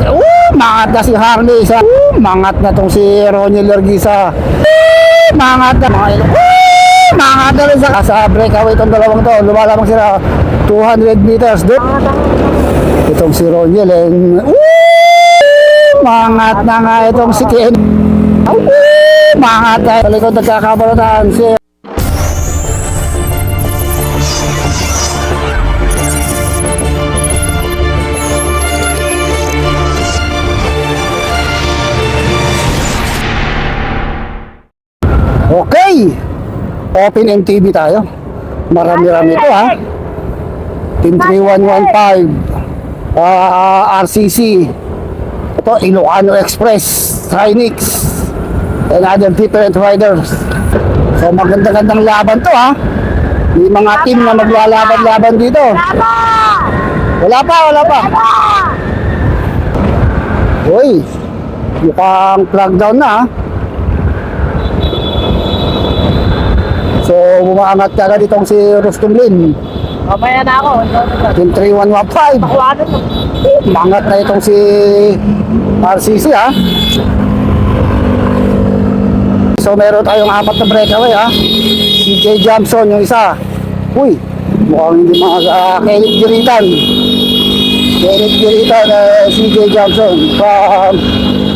Uh, mangat na si Harley sa uh, mangat na tong si Ronnie Lergisa. Uh, mangat na mga ilo. Uh, mangat na rin sa, sa breakaway itong dalawang to. Lumalamang sila 200 meters doon. Itong si Ronnie Leng. Uh, mangat na nga itong si Ken. Uh, mangat na. Sa likod nagkakabalatan si Okay. Open MTV tayo. Marami-rami ito ha. Team 3115. ah RCC. Ito, Ilocano Express. Trinix. And other different riders. So maganda-gandang laban to ha. May mga team na maglalaban-laban dito. Wala pa, wala pa. Uy, mukhang plug down na ha. So, bumaangat ka agad itong si Rustum Lin. Mamaya na ako. Team 3115. Kuwanan mo. Mangat na itong si RCC ha. So, meron tayong apat na breakaway ha. Si Jay Johnson yung isa. Uy, mukhang hindi mga uh, Kenneth Giritan. Kenneth Giritan, uh, si Jay Johnson from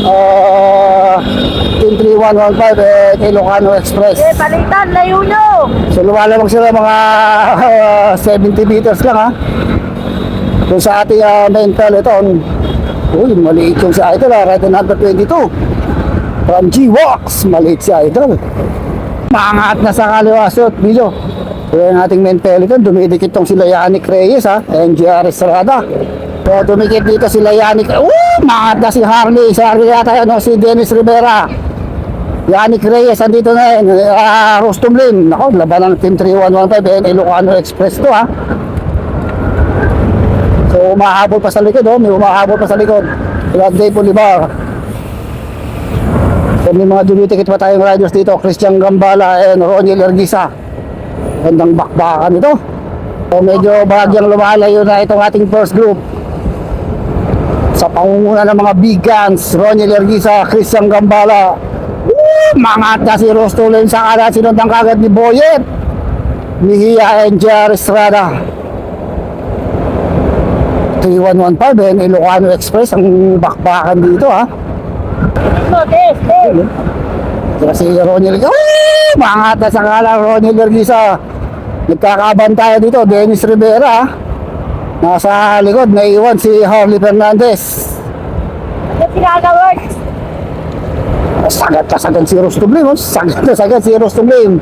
uh, 3115 at Ilocano Express. Eh, palitan, layo nyo. So lumalabag sila mga ah, 70 meters lang ha. Kung sa ating uh, main peloton, uy, maliit yung si Idol ha, right number 22. From G-Walks, maliit si Idol. Maangat na sa kaliwa suot, video. Kaya yung ating main peloton, dumidikit tong sila Yannick Reyes ha, NGR Estrada. Kaya dumikit dito sila Yannick, uh, maangat na si Harley, si Harley yata yun, no, si Dennis Rivera. Yannick Reyes, andito na yun. Uh, Rostum Lin. Ako, laban ng Team 3115 and Ilocano Express to ha. So, umahabol pa sa likod, oh. May umahabol pa sa likod. Day Bolivar. So, may mga dumitikit pa tayong riders dito. Christian Gambala and Ronnie Lergisa. Gandang bakbakan ito. So, medyo bahagyang lumalayo na itong ating first group. Sa pangunguna ng mga big guns, Ronnie Lergisa, Christian Gambala, Woo! Mangat na si Rostolin sa kanan, sinundan kagad ni Boyet. Mihia and Jer Estrada. 3115 and Ilocano Express ang bakbakan dito ha. No, des, des. Kaya si Ronnie Lergisa, Woo! Mangat na sa kanan, Ronnie Lergisa. Nagkakabantayan dito, Dennis Rivera. Nasa likod, naiwan si Harley Fernandez. Ano pinagawin? Sagat na sagat si Rostublim, oh. sagat na sagat si Rostublim.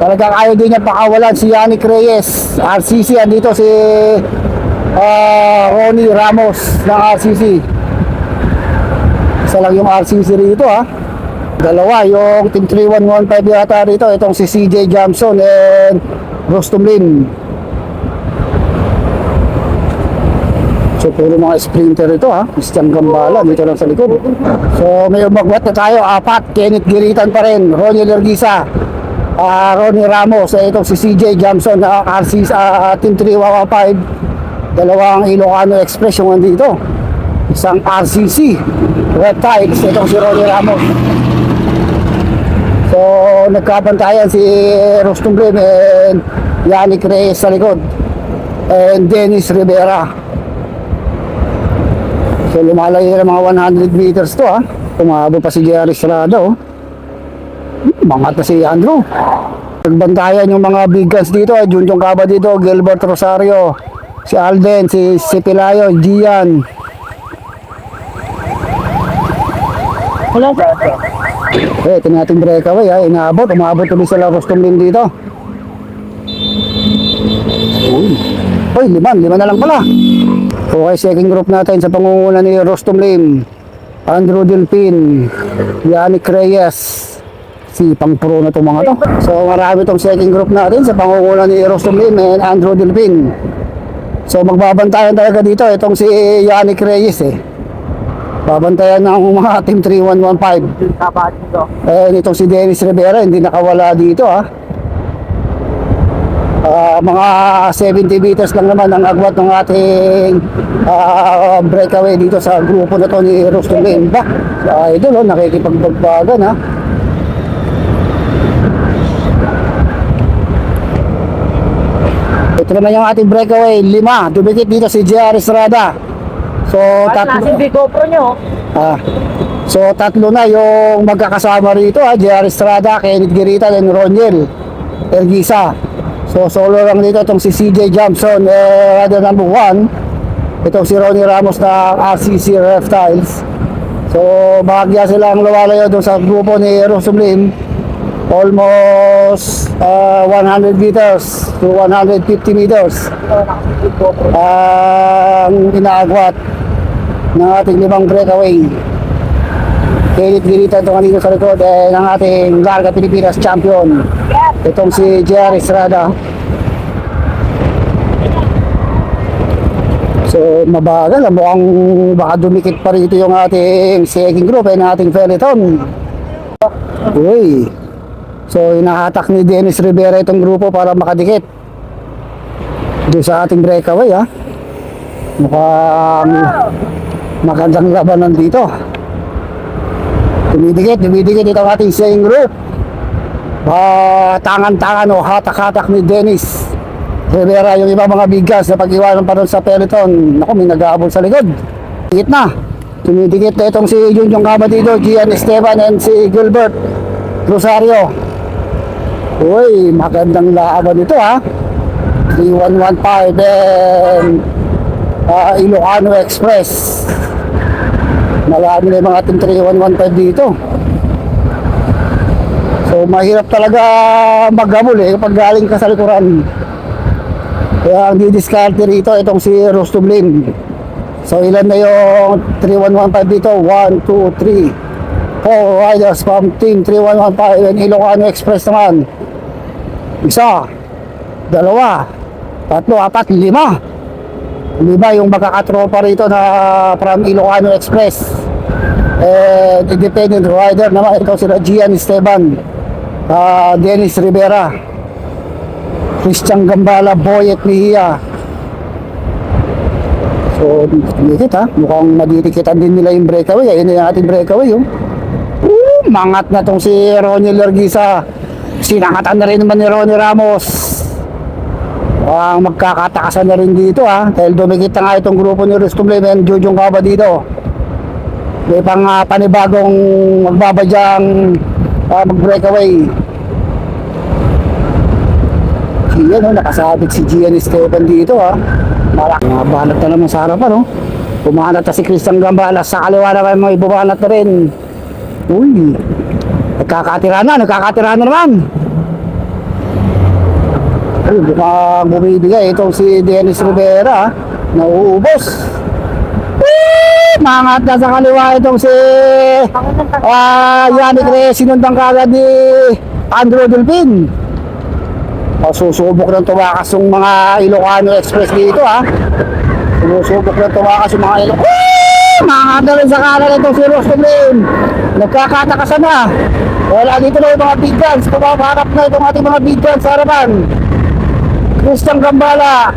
Talagang ayaw din niya pakawalan si Yannick Reyes. RCC, andito si ah, Ronnie Ramos ng RCC. Isa lang yung RCC rito ha. Dalawa, yung Team 3115 yata rito. Itong si CJ Jamson and Rostumlin. So puro mga sprinter ito ha. Christian Gambala dito lang sa likod. So may umagwat na tayo. Apat. Kenneth Giritan pa rin. Ronnie Lergisa. ah Ronnie Ramos. Eh, itong si CJ Jamson na RC sa Team 3115. Dalawang Ilocano Express yung andito. Isang RCC. Reptiles. Itong si Ronnie Ramos. So nagkabantayan si Rostum Blim and Yannick Reyes sa likod. And Dennis Rivera. So lumalayo ng mga 100 meters to ha. Tumabo pa si Jerry Estrada oh. Mangat na si Andrew. Nagbantayan yung mga big guns dito. eh. Junjong Kaba dito. Gilbert Rosario. Si Alden. Si Sipilayo. Gian. Wala Eh, ito natin breakaway ha. Inaabot. Umabot ulit sa Rostom din dito. Uy. Uy, liman. Lima na lang pala. Okay, second group natin sa pangunguna ni Rostom Lim. Andrew Delpin. Yannick Reyes. Si pang pro na itong mga to. So marami itong second group natin sa pangunguna ni Rostom Lim and Andrew Delpin. So magbabantayan talaga dito itong si Yannick Reyes eh. Babantayan ng mga team 3115. Kabahan dito. Eh, itong si Dennis Rivera, hindi nakawala dito ha. Ah, mga 70 meters lang naman ang agwat ng ating ah, breakaway dito sa grupo na to ni Ruston Lane. Ba, sa idol, oh, nakikipagbagbagan ha. Ito naman yung ating breakaway, lima. Dumikit dito si JR Estrada. So, At tatlo. nasa GoPro nyo. Ah, so tatlo na yung magkakasama rito ha, JR Estrada, Kenneth Girita, and Roniel Ergisa. So solo lang dito itong si CJ Johnson, eh, rider number 1. Itong si Ronnie Ramos na RCC Reptiles. So bahagya silang lumalayo doon sa grupo ni Rosum Lim. Almost ah, 100 meters to 150 meters ang inaagwat ng ating limang breakaway. Girita ito kanina sa likod eh, ng ating Larga Pilipinas champion. Itong si JR Estrada. So mabagal, ah, mukhang baka dumikit pa rito yung ating second group eh, ng ating Peloton. Uy. So inahatak ni Dennis Rivera itong grupo para makadikit. Doon sa ating breakaway ha. Mukhang magandang labanan dito. Dumidikit, dumidikit itong ating saying group. Ah, tangan-tangan o hatak-hatak ni Dennis Rivera yung iba mga bigas na pag-iwanan pa sa peloton. Naku, may nag-aabol sa likod. Dikit na. Dumidikit na itong si Junjong Kama dito, Gian Esteban and si Gilbert Rosario. Uy, magandang laban ito ha. 3115 and ah, Ilocano Express. Marami na yung mga team 3115 dito. So mahirap talaga maghabol eh kapag galing ka sa likuran. Kaya ang didiskarte rito itong si Rostom Lim. So ilan na yung 3115 dito? 1, 2, 3, 4 riders from team 3115 and Ilocano Express naman. Isa, dalawa, tatlo, apat, lima. Lima yung magkakatropa rito na from Ilocano Express. And independent rider naman ito sila Gian Esteban, ah, Dennis Rivera, Christian Gambala, Boyet Mejia. So, dikit ha. Mukhang madidikitan din nila yung breakaway. Ayun na yung ating breakaway. Oh. Uh, mangat na tong si Ronnie Lergisa. Sinangatan na rin naman ni Ronnie Ramos. Ang magkakatakasan na rin dito ha. Dahil dumikit na nga itong grupo ni Lim and Jujong Kaba dito. May pang ah, panibagong magbabadyang ah, mag-breakaway. Yan oh, nakasabit si Gian Esteban dito ha. Malak mga banat na naman sa harapan oh. Pumanat na si Christian Gambala sa kaliwa naman mga ibubanat na rin. Uy, nagkakatira na, nagkakatira na naman. Uy, mukhang bumibigay itong si Dennis Rivera. Nauubos. Mangat na sa kaliwa itong si Ah, Yannick Reyes, sinundang kagad ni Andrew Delpin. O, susubok ng tumakas yung mga Ilocano Express dito, ha? Susubok ng tumakas yung mga Ilocano. Woo! Mga rin sa kanan itong si Ross Lane. Nagkakatakasan na. Wala dito na yung mga big guns. Pumapaharap na itong ating mga big guns sa harapan. Christian Gambala.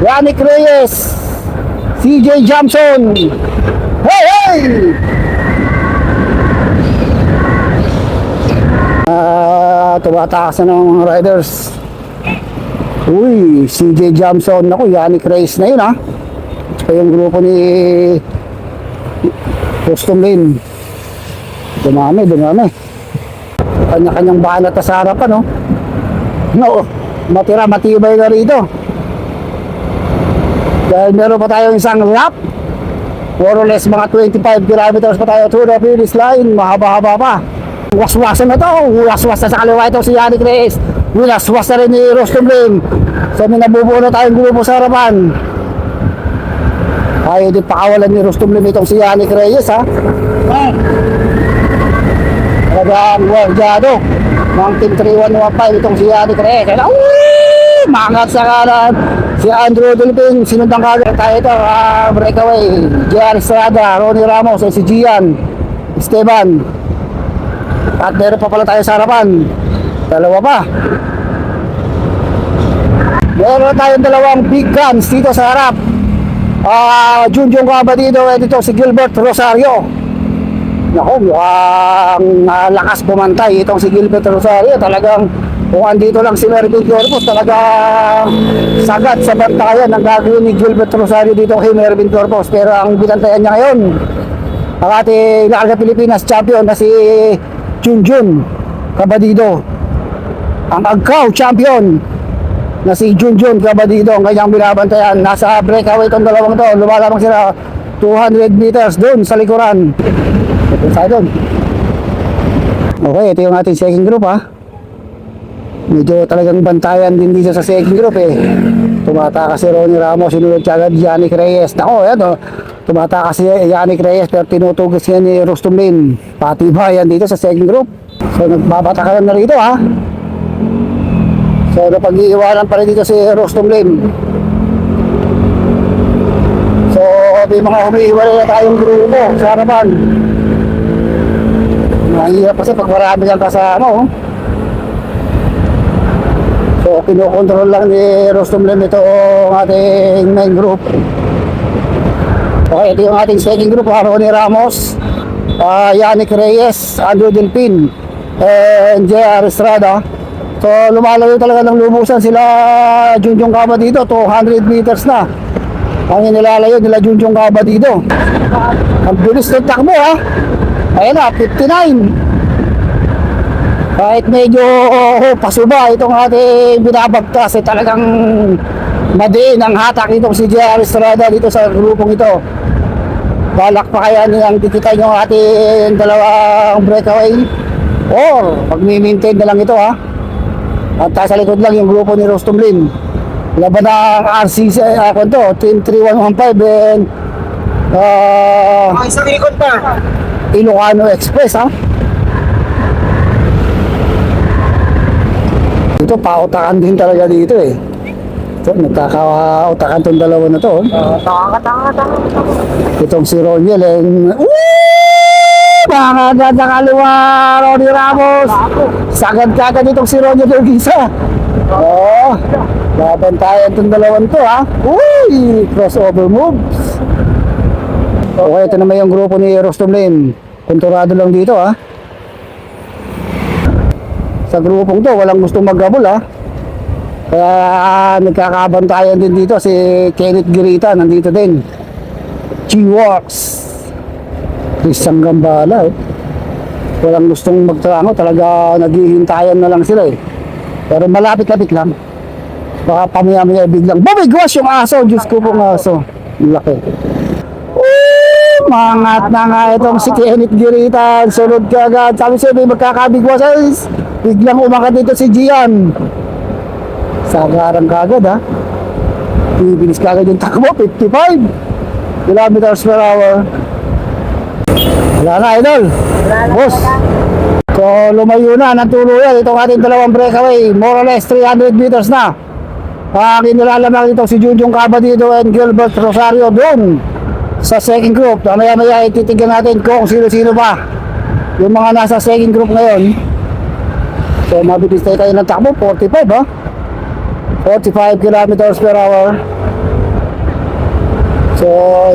Yannick Reyes. CJ Johnson. Hey, hey! Ah, tumatakas na ng riders. Uy, CJ Johnson. Naku, Yannick Reyes na yun ha. Ito yung grupo ni Custom Lane. Dumami, dumami. Kanya-kanyang banat na sa harapan, no? No, matira, matibay na rito. Dahil meron pa tayong isang lap. More or less mga 25 kilometers pa tayo to the finish line. Mahaba-haba pa. Waswasan na to. Waswas na sa kaliwa ito si Yannick Reyes. Wilaswas na rin ni Rostom Lim. So may nabubuo na tayong grupo sa harapan. Ayaw din pakawalan ni Rostom Lim itong si Yannick Reyes ha. Talagang wardyado. Mga team 3115 itong si Yannick Reyes. Uy! Mangat sa kanan. Si Andrew Dolphin, sinundang kagad tayo ito. ah, breakaway. Gian Estrada, Ronnie Ramos, si Gian Esteban. At meron pa pala tayo sa harapan. Dalawa pa. Meron tayong dalawang big guns dito sa harap. Ah, Junjong Cabadido at ito si Gilbert Rosario. Naku, mukhang ah, lakas bumantay itong si Gilbert Rosario. Talagang kung andito lang si Mervin Corpus, talagang sagat sa bantayan ang gagawin ni Gilbert Rosario dito kay Mervin Corpus. Pero ang binantayan niya ngayon, ang ating Larga Pilipinas champion na si Junjun Cabadido. Ang Agkaw champion na si Junjun Cabadido ang kanyang binabantayan. Nasa breakaway itong dalawang to. Lumalamang sila 200 meters doon sa likuran. Ito sa doon. Okay, ito yung ating second group ha. Medyo talagang bantayan din dito sa second group eh. Tumatakas si Ronnie Ramos, sinunod siya agad Yannick Reyes. Nako, yan o. Tumatakas si Yannick Reyes pero tinutugis niya ni Rostom Lin. Patibayan dito sa second group. So nagbabatakan na rito ha. So napag-iiwanan pa rin dito si Rostom Lim. So may mga humiiwalay na tayong grupo sa harapan. Mahirap kasi pag marami kang kasama oh. So kinokontrol lang ni Rostom Lim ito ang ating main group. Okay, ito yung ating second group. ha, Ronnie Ramos, uh, Yannick Reyes, Andrew Delpin, and J.R. Estrada. So lumalayo talaga ng lubusan sila Junjong Kaba dito, 200 meters na. Ang inilalayo nila Junjong Kaba dito. Ang bilis ng takbo ha. Ayun na, 59. Kahit medyo oh, pasuba itong ating binabagtas, eh, talagang madiin ang hatak itong si J.R. Estrada dito sa grupong ito. Balak pa kaya nilang tikitan yung ating dalawang breakaway? Or magmi-maintain na lang ito ha. At sa likod lang yung grupo ni Rostom Lim. Laban ng RCC, ako to, Team 3115 and uh, Ang isang ikot pa. Ilocano Express ha. Ito pautakan din talaga dito eh. Ito, nagkakautakan tong dalawa na to. oh. Itong si Roniel. Woo! Mga ganda kaliwa, Ronnie Ramos. Sagad kagad itong si Roniel Urquiza. Oo. Babantayan itong dalawan to ha. Uy! Crossover moves. Okay, ito naman yung grupo ni Rostom Lim. Konturado lang dito ha. Sa grupong to, walang gustong maghabol ha. Kaya ah, nagkakabantayan din dito si Kenneth Girita, nandito din. G-Works. Christian Gambala eh. Walang gustong magtrango, talaga naghihintayan na lang sila eh. Pero malapit-lapit lang. Baka pamaya-maya biglang, bumigwas yung aso! Diyos ko pong aso. Laki. Woo! Mangat na nga itong si Kenneth Girita. Sunod ka agad. Sabi siya, may magkakabigwas. Ay, biglang umakat dito si Gian. Sagarang kagad ha. Bibilis kagad yung takbo, 55 kilometers per hour. Wala na, idol. Boss. So, lumayo na ng tuluyan itong ating dalawang breakaway. More or less 300 meters na. Ang inilalamang ito si Junjong Cabadido and Gilbert Rosario doon sa second group. Mamaya maya ititignan natin kung sino-sino pa yung mga nasa second group ngayon. So, mabilis tayo tayo ng takbo, 45 ha. 45 kilometers per hour. So,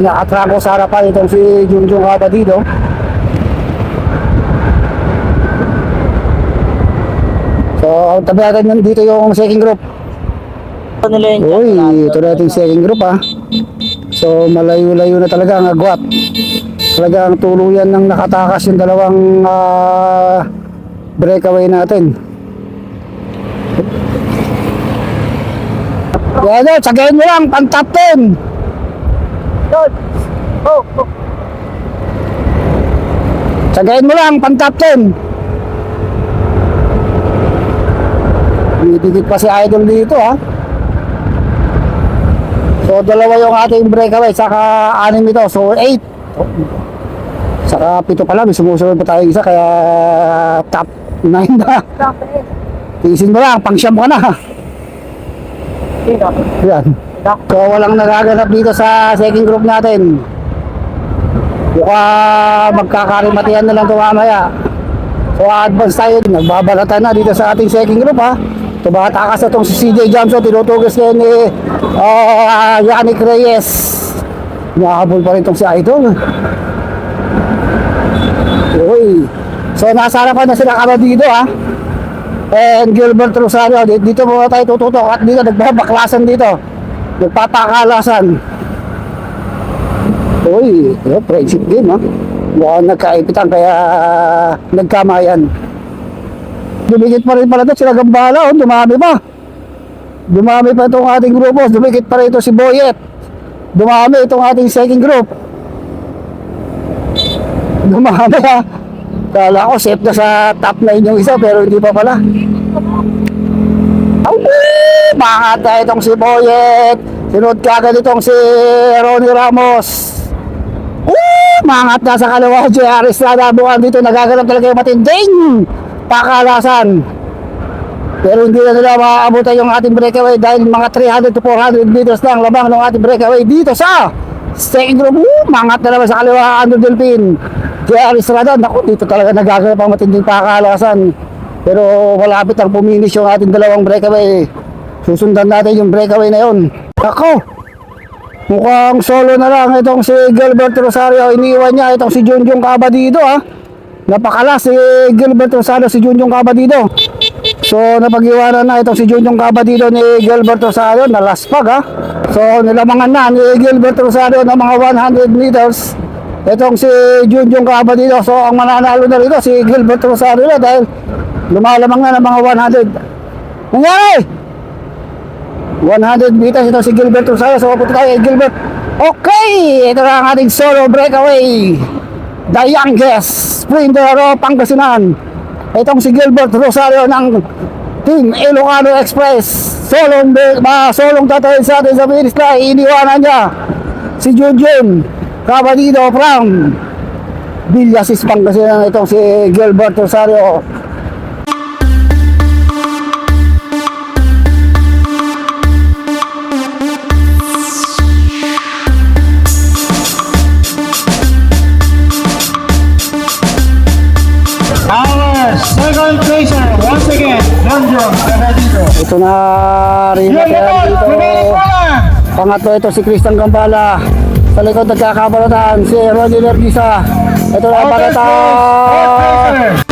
nakatrako sa harapan itong si Junjong Cabadido. So, tabi natin dito yung second group. Yung Uy, ito na ating second group ha. So, malayo-layo na talaga ang agwat. Talagang tuluyan ng nakatakas yung dalawang ah, breakaway natin. Yan o, tsagayin mo lang, pang top 10. Doon. Oh, oh. Tsagayin mo lang, pang top 10. Bibigit pa si Idol dito ha. So dalawa yung ating breakaway, saka anim ito. So 8. Saka pito pa lang, may sumusunod pa tayo isa, kaya top 9 na. Tiisin mo lang, pang siyam ka na. Yan. So walang nagaganap dito sa second group natin. Mukha magkakarimatihan na lang ito mamaya. So advance tayo, nagbabalatan na dito sa ating second group ha. Tumatakas na itong si CJ Johnson, tinutugas ngayon ni ah, Yannick Reyes. Nahabol pa rin itong si Idol. Uy. So nasa harapan na sila kabadido ha. And Gilbert Rosario, di- dito muna tayo tututok at dito nagbabaklasan dito. Nagpapakalasan. Uy, oh, friendship game ha. Mukhang nagkaipitan kaya nagkamayan. Dumikit pa rin pala ito sila Gambala, oh, dumami pa. Dumami pa itong ating grupo, dumikit pa rin ito si Boyet. Dumami itong ating second group. Dumami ha. Kala ko safe na sa top 9 yung isa pero hindi pa pala. Ay, mga tayo itong si Boyet. Sunod kagad itong si Ronnie Ramos. Uh, mangat na sa kalawa JR Estrada bukan dito nagaganap talaga yung matinding pakalasan. Pero hindi na nila maaabutan yung ating breakaway dahil mga 300 to 400 meters lang labang ng ating breakaway dito sa second. Uh, mangat na naman sa kaliwa Andrew Delpin. JR Estrada, naku, dito talaga nagaganap ang matinding pakalasan. Pero malapit ang puminis yung ating dalawang breakaway. Susundan natin yung breakaway na yun. Ako, mukhang solo na lang itong si Gilbert Rosario. Iniwan niya itong si Junjung Cabadido ha. Napakala si Gilbert Rosario, si Junjung Cabadido. So napag-iwanan na itong si Junjung Cabadido ni Gilbert Rosario na laspag ha. So nilamangan na ni Gilbert Rosario ng mga 100 meters. Itong si Junjung Cabadido. So ang mananalo na rito si Gilbert Rosario na dahil lumalamang na ng mga 100. Nangyari! 100 meters ito si Gilbert Rosario. So punta tayo kay Gilbert. Okay! Ito na ang ating solo breakaway. The youngest sprinter of Pangasinan. Itong si Gilbert Rosario ng Team Ilocano Express. Solong, uh, solong tatawid sa atin sa finish line. Iniwanan niya si Junjun Cabadido from Villasis Pangasinan. Itong si Gilbert Rosario. Second placer, once again, Dondron Caballero. Ito na rin naman, dito. Pangatlo ito si Christian Gambala. Sa likod nagkakabalatan si Ronnie Lergisa. Ito na ang placer,